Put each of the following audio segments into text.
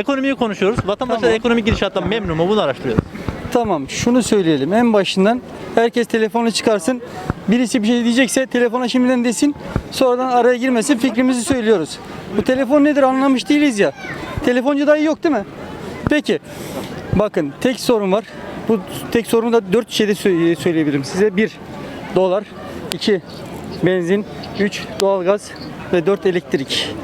Ekonomiyi konuşuyoruz. Vatandaşlar Tamam. ekonomik gidişattan memnun mu? Bunu araştırıyoruz. Tamam şunu söyleyelim en başından herkes telefonu çıkarsın. Birisi bir şey diyecekse telefona şimdiden desin. Sonradan araya girmesin fikrimizi söylüyoruz. Bu telefon nedir anlamış değiliz ya. Telefoncu dayı yok değil mi? Peki. Bakın tek sorun var. Bu tek sorunu da dört şeyde sö- söyleyebilirim size. Bir, dolar. iki benzin. Üç, doğalgaz. Ve dört, elektrik.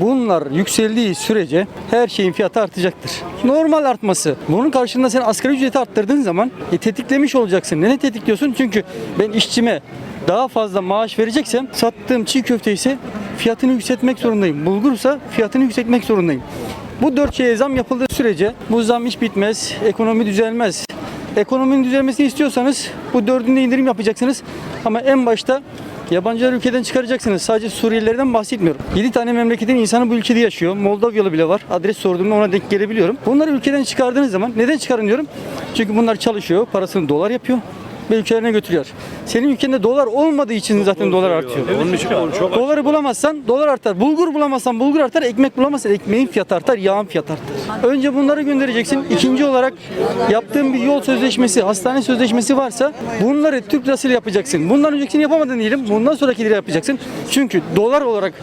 Bunlar yükseldiği sürece her şeyin fiyatı artacaktır. Normal artması. Bunun karşılığında sen asgari ücreti arttırdığın zaman e, tetiklemiş olacaksın. Neden tetikliyorsun? Çünkü ben işçime daha fazla maaş vereceksem sattığım çiğ köfte ise fiyatını yükseltmek zorundayım. Bulgursa fiyatını yükseltmek zorundayım. Bu dört şeye zam yapıldığı sürece bu zam hiç bitmez, ekonomi düzelmez. Ekonominin düzelmesini istiyorsanız bu dördünde indirim yapacaksınız. Ama en başta Yabancılar ülkeden çıkaracaksınız. Sadece Suriyelilerden bahsetmiyorum. 7 tane memleketin insanı bu ülkede yaşıyor. Moldovyalı bile var. Adres sorduğumda ona denk gelebiliyorum. Bunları ülkeden çıkardığınız zaman neden çıkarın diyorum? Çünkü bunlar çalışıyor. Parasını dolar yapıyor ve ülkelerine götürüyor. Senin ülkende dolar olmadığı için zaten dolar artıyor. Onun için çok Doları bulamazsan dolar artar. Bulgur bulamazsan bulgur artar. Ekmek bulamazsan ekmeğin fiyatı artar. Yağın fiyatı artar. Önce bunları göndereceksin. İkinci olarak yaptığın bir yol sözleşmesi, hastane sözleşmesi varsa bunları Türk lirasıyla yapacaksın. Bundan öncekini yapamadın diyelim. Bundan sonraki lira yapacaksın. Çünkü dolar olarak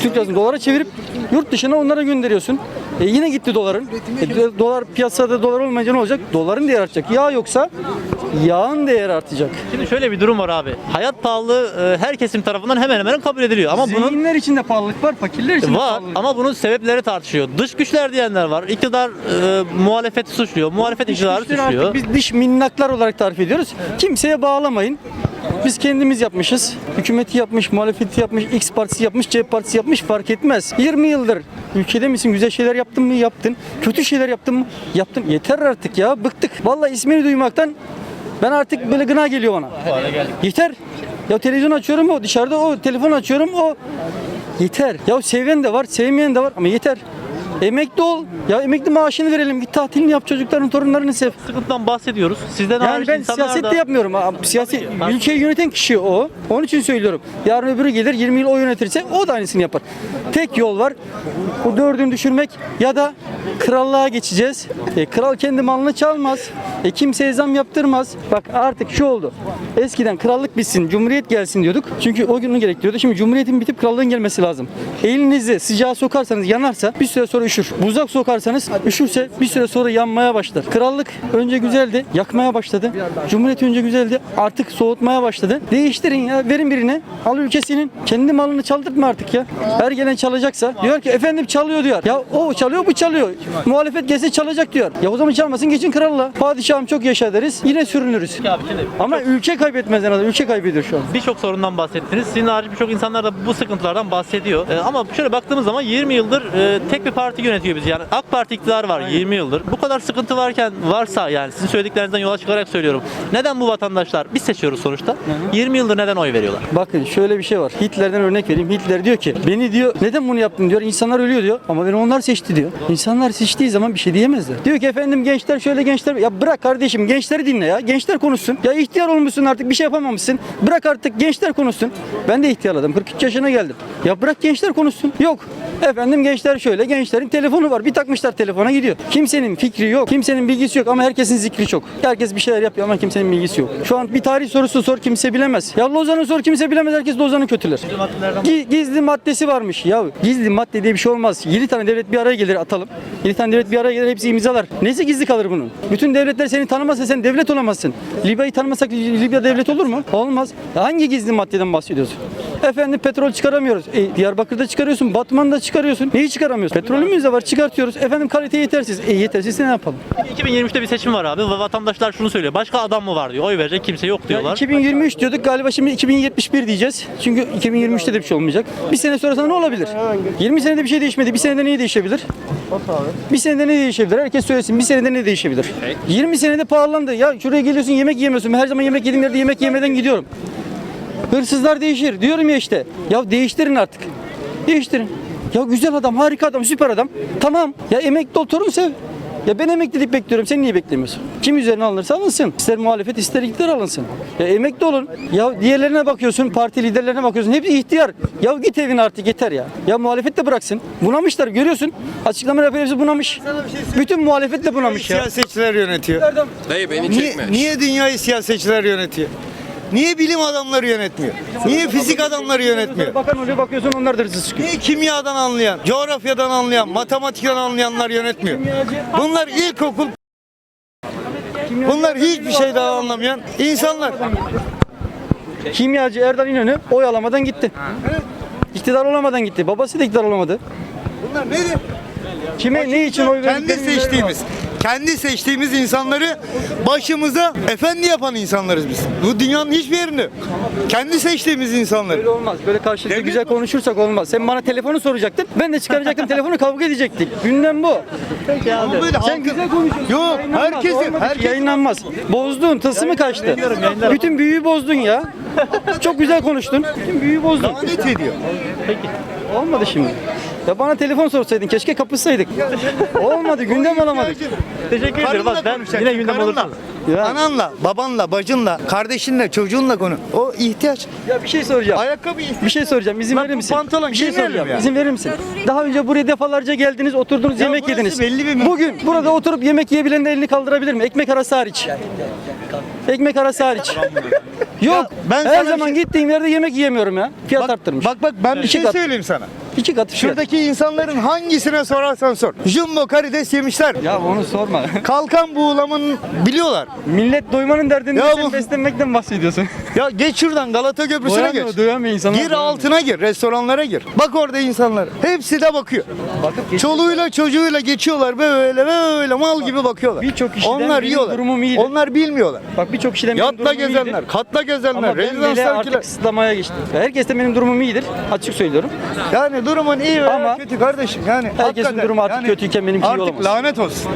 Türk lirasını dolara çevirip yurt dışına onlara gönderiyorsun. E yine gitti doların. E, do- dolar piyasada dolar olmayınca ne olacak? Doların değeri artacak. Yağ yoksa yağın değeri artacak. Şimdi şöyle bir durum var abi. Hayat pahalılığı e, her kesim tarafından hemen hemen kabul ediliyor. Ama bunun Zenginler için de pahalılık var, fakirler için de var pahalılık ama bunun sebepleri tartışıyor. Dış güçler diyenler var. İktidar e, muhalefeti suçluyor. Muhalefet iktidarı Güçleri suçluyor. artık biz dış minnaklar olarak tarif ediyoruz. Kimseye bağlamayın. Biz kendimiz yapmışız. Hükümeti yapmış, muhalefeti yapmış, X partisi yapmış, C partisi yapmış fark etmez. 20 yıldır ülkede misin? Güzel şeyler yaptın mı? Yaptın. Kötü şeyler yaptın mı? Yaptım. Yeter artık ya. Bıktık. Vallahi ismini duymaktan ben artık böyle gına geliyor bana. Yeter. Ya televizyon açıyorum o dışarıda o telefon açıyorum o yeter. Ya seven de var, sevmeyen de var ama yeter. Emekli ol. Ya emekli maaşını verelim. Git tatilini yap çocukların, torunlarını sev. Sıkıntıdan bahsediyoruz. Sizden Yani hariç ben insanlar siyaset da- de yapmıyorum. Abi, ki. ülkeyi yöneten kişi o. Onun için söylüyorum. Yarın öbürü gelir 20 yıl o yönetirse o da aynısını yapar. Tek yol var. Bu dördünü düşürmek ya da krallığa geçeceğiz. E, kral kendi malını çalmaz. E, kimseye zam yaptırmaz. Bak artık şu oldu. Eskiden krallık bitsin, cumhuriyet gelsin diyorduk. Çünkü o günü gerektiriyordu. Şimdi cumhuriyetin bitip krallığın gelmesi lazım. Elinizi sıcağa sokarsanız yanarsa bir süre sonra üşür. Buzak sokarsanız üşürse bir süre sonra yanmaya başlar. Krallık önce güzeldi, yakmaya başladı. Cumhuriyet önce güzeldi, artık soğutmaya başladı. Değiştirin ya, verin birine. Al ülkesinin. Kendi malını çaldırtma artık ya. Her gelen çalacaksa diyor ki efendim çalıyor diyor. Ya o çalıyor bu çalıyor. Muhalefet gelse çalacak diyor. Ya o zaman çalmasın geçin kralla. Padişahım çok yaşa deriz. Yine sürünürüz. Ama ülke kaybetmez en azından. Ülke kaybediyor şu an. birçok sorundan bahsettiniz. Sizin harici birçok insanlar da bu sıkıntılardan bahsediyor. E, ama şöyle baktığımız zaman 20 yıldır e, tek bir parti yönetiyor bizi. Yani AK Parti iktidarı var 20 yıldır. Bu kadar sıkıntı varken varsa yani sizin söylediklerinizden yola çıkarak söylüyorum. Neden bu vatandaşlar biz seçiyoruz sonuçta. 20 yıldır neden oy veriyorlar? Bakın şöyle bir şey var. Hitler'den örnek vereyim. Hitler diyor ki beni diyor neden bunu yaptın diyor. İnsanlar ölüyor diyor. Ama beni onlar seçti diyor. İnsanlar seçtiği zaman bir şey diyemezler. Diyor ki efendim gençler şöyle gençler. Ya bırak kardeşim gençleri dinle ya. Gençler konuşsun. Ya ihtiyar olmuşsun artık bir şey yapamamışsın. Bırak artık gençler konuşsun. Ben de ihtiyarladım. 43 yaşına geldim. Ya bırak gençler konuşsun. Yok. Efendim gençler şöyle. Gençlerin telefonu var. Bir takmışlar telefona gidiyor. Kimsenin fikri yok. Kimsenin bilgisi yok ama herkesin zikri çok. Herkes bir şeyler yapıyor ama kimsenin bilgisi yok. Şu an bir tarih sorusu sor kimse bilemez. Ya Lozan'ı sor kimse bilemez. Herkes Lozan'ı kötüler. Gi- Gizli maddesi varmış. Ya gizli madde diye bir şey olmaz. 7 tane devlet bir araya gelir atalım. 7 tane devlet bir araya gelir hepsi imzalar. Neyse gizli kalır bunun. Bütün devletler seni tanımazsa sen devlet olamazsın. Libya'yı tanımasak Libya devlet olur mu? Olmaz. Ya Hangi gizli maddeden bahsediyorsun? Efendim petrol çıkaramıyoruz. E, Diyarbakır'da çıkarıyorsun, Batman'da çıkarıyorsun. Neyi çıkaramıyorsun? Petrolümüz de var çıkartıyoruz. Efendim kalite yetersiz. E yetersizse ne yapalım? 2023'te bir seçim var abi ve vatandaşlar şunu söylüyor. Başka adam mı var diyor. Oy verecek kimse yok diyorlar. 2023 diyorduk galiba şimdi 2071 diyeceğiz. Çünkü 2023'te de bir şey olmayacak. Bir sene sonrasında ne olabilir? 20 senede bir şey değişmedi. Bir senede ne değişebilir? Bir senede ne değişebilir? Herkes söylesin. Bir senede ne değişebilir? 20 senede pahalandı. Ya şuraya geliyorsun yemek yemiyorsun. Ben her zaman yemek yediğim yerde yemek yemeden gidiyorum. Hırsızlar değişir. Diyorum ya işte. Ya değiştirin artık. Değiştirin. Ya güzel adam, harika adam, süper adam. Tamam. Ya emekli ol torun sev. Ya ben emeklilik bekliyorum. Sen niye beklemiyorsun? Kim üzerine alınırsa alınsın. İster muhalefet ister iktidar alınsın. Ya emekli olun. Ya diğerlerine bakıyorsun. Parti liderlerine bakıyorsun. Hepsi ihtiyar. Ya git evine artık yeter ya. Ya muhalefet de bıraksın. Bunamışlar görüyorsun. Açıklama yapıyor hepsi bunamış. Bütün muhalefet de bunamış ya. Siyasetçiler yönetiyor. Dayı beni Niye, çekme. niye dünyayı siyasetçiler yönetiyor? Niye bilim adamları yönetmiyor? Niye fizik adamları yönetmiyor? Bakan oluyor bakıyorsun onlar da hırsız çıkıyor. Niye kimyadan anlayan, coğrafyadan anlayan, matematikten anlayanlar yönetmiyor? Bunlar ilkokul Bunlar hiçbir şeyden anlamayan insanlar. Kimyacı Erdal İnönü oy alamadan gitti. İktidar olamadan gitti. Babası da iktidar olamadı. Bunlar nedir? Kime ne için oy Kendi verdiklerini seçtiğimiz, kendi seçtiğimiz insanları başımıza efendi yapan insanlarız biz. Bu dünyanın hiçbir yerinde. Kendi seçtiğimiz insanları. Böyle olmaz. Böyle karşılıklı güzel konuşursak olmaz. Sen bana telefonu soracaktın. Ben de çıkaracaktım telefonu kavga edecektik. Gündem bu. Ama böyle Sen halkın- güzel konuşuyorsun. Yok, Yayınlanmaz. herkesi, Olmadı ki, herkes yayınlanmaz. Bozdun. Tılsımı kaçtı. yayınlarım, yayınlarım. Bütün büyüyü bozdun ya. Çok güzel konuştun. Bütün büyüyü bozdun. lanet ediyor. Olmadı şimdi. Ya bana telefon sorsaydın keşke kapışsaydık. Olmadı gündem alamadık. Teşekkür ederim. Bak ben yine gündem olursunuz. Ya. Ananla, babanla, bacınla, kardeşinle, çocuğunla konu. O ihtiyaç. Ya bir şey soracağım. Ayakkabı ihtiyaç. Bir şey soracağım. İzin verir misin? pantolon bir şey soracağım. ya. İzin verir misin? Daha önce buraya defalarca geldiniz, oturdunuz, yemek burası yediniz. belli bir- Bugün burada oturup yemek yiyebilen de elini kaldırabilir mi? Ekmek arası hariç. Ekmek arası hariç. Yok. ben her zaman şey- gittiğim yerde yemek yiyemiyorum ya. Fiyat arttırmış. Bak bak ben bir şey kat. söyleyeyim sana. İki katı fiyat. Şuradaki insanların hangisine sorarsan sor. Jumbo karides yemişler. Ya onu sorma. Kalkan buğulamın biliyorlar. Millet doymanın derdinde Ya sen bu- beslenmekten bahsediyorsun. Ya geç şuradan Galata Köprüsü'ne Doyamıyor, geç. doyamıyor insanlar. Gir doyamıyor. altına gir, restoranlara gir. Bak orada insanlar. Hepsi de bakıyor. Bakıp geç- Çoluğuyla çocuğuyla geçiyorlar böyle böyle mal gibi bakıyorlar. Birçok kişiden Onlar benim yiyorlar. durumum iyidir. Onlar bilmiyorlar. Bak birçok kişiden benim Yatla durumum iyidir. gezenler, katla gezenler, Ama ben bile artık kısıtlamaya geçtim. Herkes de benim durumum iyidir. Açık söylüyorum. Yani durumun iyi veya Ama kötü kardeşim. Yani hakikaten durumu artık kötüyken benimki iyi artık olamaz. lanet olsun.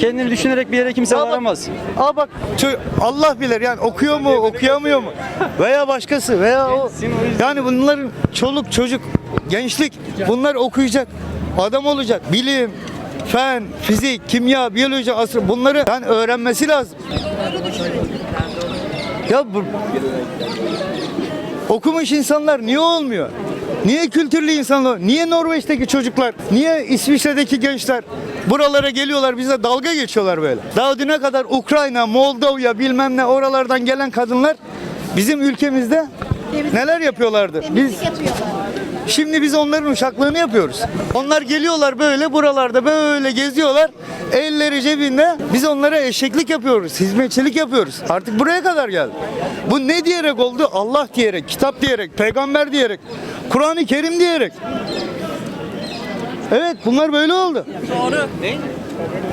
Kendini düşünerek bir yere kimse bak- varamaz. Aa bak çö- Allah bilir yani okuyor mu okuyamıyor mu veya başkası veya o yani bunların çoluk çocuk gençlik bunlar okuyacak adam olacak bilim fen fizik kimya biyoloji asır bunları yani öğrenmesi lazım. Ya bu okumuş insanlar niye olmuyor? Niye kültürlü insanlar? Niye Norveç'teki çocuklar? Niye İsviçre'deki gençler buralara geliyorlar bize dalga geçiyorlar böyle? Daha düne kadar Ukrayna, Moldova bilmem ne oralardan gelen kadınlar bizim ülkemizde neler yapıyorlardı? Biz Şimdi biz onların uşaklığını yapıyoruz. Onlar geliyorlar böyle buralarda böyle geziyorlar. Elleri cebinde. Biz onlara eşeklik yapıyoruz. Hizmetçilik yapıyoruz. Artık buraya kadar geldi. Bu ne diyerek oldu? Allah diyerek, kitap diyerek, peygamber diyerek, Kur'an-ı Kerim diyerek. Evet bunlar böyle oldu.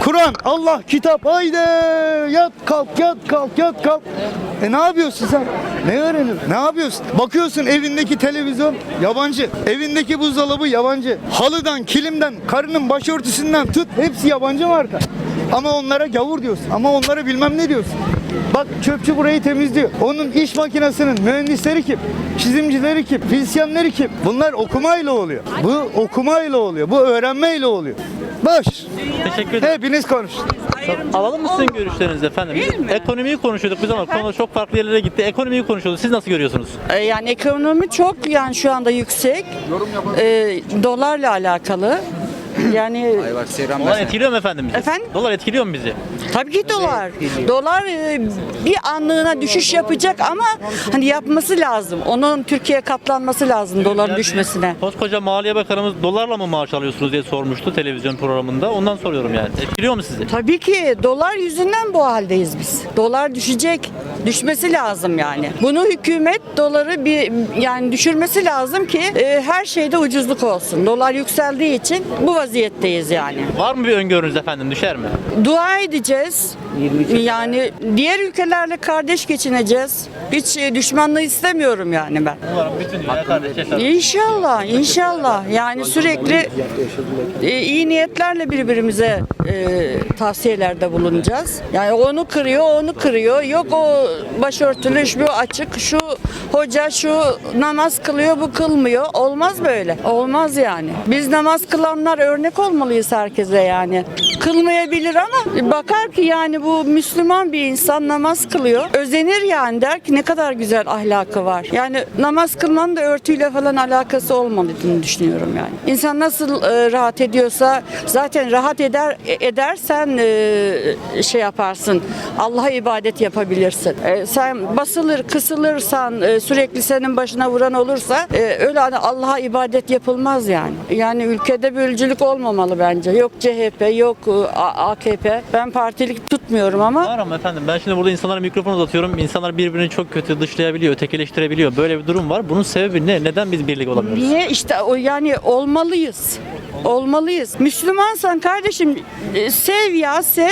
Kur'an, Allah, kitap, haydi yat kalk yat kalk yat kalk. E ne yapıyorsun sen? Ne öğreniyorsun? Ne yapıyorsun? Bakıyorsun evindeki televizyon yabancı. Evindeki buzdolabı yabancı. Halıdan, kilimden, karının başörtüsünden tut hepsi yabancı marka. Ama onlara gavur diyorsun. Ama onlara bilmem ne diyorsun. Bak çöpçü burayı temizliyor. Onun iş makinesinin mühendisleri kim? Çizimcileri kim? Fizisyenleri kim? Bunlar okumayla oluyor. Bu okumayla oluyor. Bu öğrenmeyle oluyor. Boş. Teşekkür ederim. Hepiniz konuşun. Alalım mı sizin görüşlerinizi efendim? Biz ekonomiyi konuşuyorduk biz ama konu çok farklı yerlere gitti. Ekonomiyi konuşuyorduk. Siz nasıl görüyorsunuz? Ee, Yani ekonomi çok yani şu anda yüksek. Ee, dolarla alakalı. Yani Dolar etkiliyor mu efendim bizi? Efendim? Dolar etkiliyor mu bizi? tabii ki dolar. Dolar e, bir anlığına düşüş yapacak ama hani yapması lazım. Onun Türkiye katlanması lazım doların düşmesine. Koskoca Maliye Bakanımız dolarla mı maaş alıyorsunuz diye sormuştu televizyon programında. Ondan soruyorum yani. Etkiliyor mu sizi? Tabii ki dolar yüzünden bu haldeyiz biz. Dolar düşecek. Düşmesi lazım yani. Bunu hükümet doları bir yani düşürmesi lazım ki e, her şeyde ucuzluk olsun. Dolar yükseldiği için bu vaziyetteyiz yani. Var mı bir öngörünüz efendim? Düşer mi? Dua edeceğiz. Yani diğer ülkelerle kardeş geçineceğiz. Hiç e, düşmanlığı istemiyorum yani ben. Umarım bütün dünya kardeş yaşar. İnşallah, inşallah. Yani sürekli e, iyi niyetlerle birbirimize e, tavsiyelerde bulunacağız. Yani onu kırıyor, onu kırıyor. Yok o başörtülü, şu açık, şu hoca şu namaz kılıyor, bu kılmıyor. Olmaz böyle. Olmaz yani. Biz namaz kılanlar örnek olmalıyız herkese yani. Kılmayabilir ama bakar ki yani bu Müslüman bir insan namaz kılıyor. Özenir yani der ki ne kadar güzel ahlakı var. Yani namaz kılmanın da örtüyle falan alakası olmadığını düşünüyorum yani. İnsan nasıl e, rahat ediyorsa zaten rahat eder edersen e, şey yaparsın. Allah'a ibadet yapabilirsin. E, sen basılır, kısılırsan e, sürekli senin başına vuran olursa e, öyle hani Allah'a ibadet yapılmaz yani. Yani ülkede bölücülük olmamalı bence. Yok CHP, yok A- AKP. Ben partilik tutmuyorum ama Var ama efendim ben şimdi burada insanlara mikrofon uzatıyorum. İnsanlar birbirini çok kötü dışlayabiliyor, ötekileştirebiliyor. Böyle bir durum var. Bunun sebebi ne? Neden biz birlik olamıyoruz? Niye işte o yani olmalıyız. Olmalıyız. Müslümansan kardeşim sev ya sev.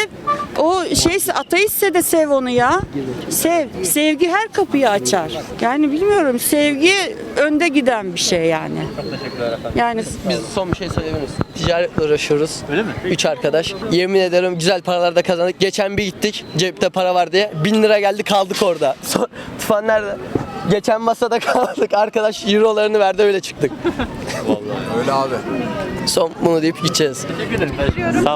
O şeyse ateistse de sev onu ya. Sev. Sevgi her kapıyı açar. Yani bilmiyorum sevgi önde giden bir şey yani. Yani Biz son bir şey söyleyebilir miyiz? Ticaretle uğraşıyoruz. Öyle mi? Üç arkadaş. Yemin ederim güzel paralar da kazandık. Geçen bir gittik cepte para var diye. Bin lira geldi kaldık orada. Son, Tufan nerede? Geçen masada kaldık. Arkadaş eurolarını verdi öyle çıktık. Öyle abi. Son bunu deyip gideceğiz. Teşekkür ederim. Sağ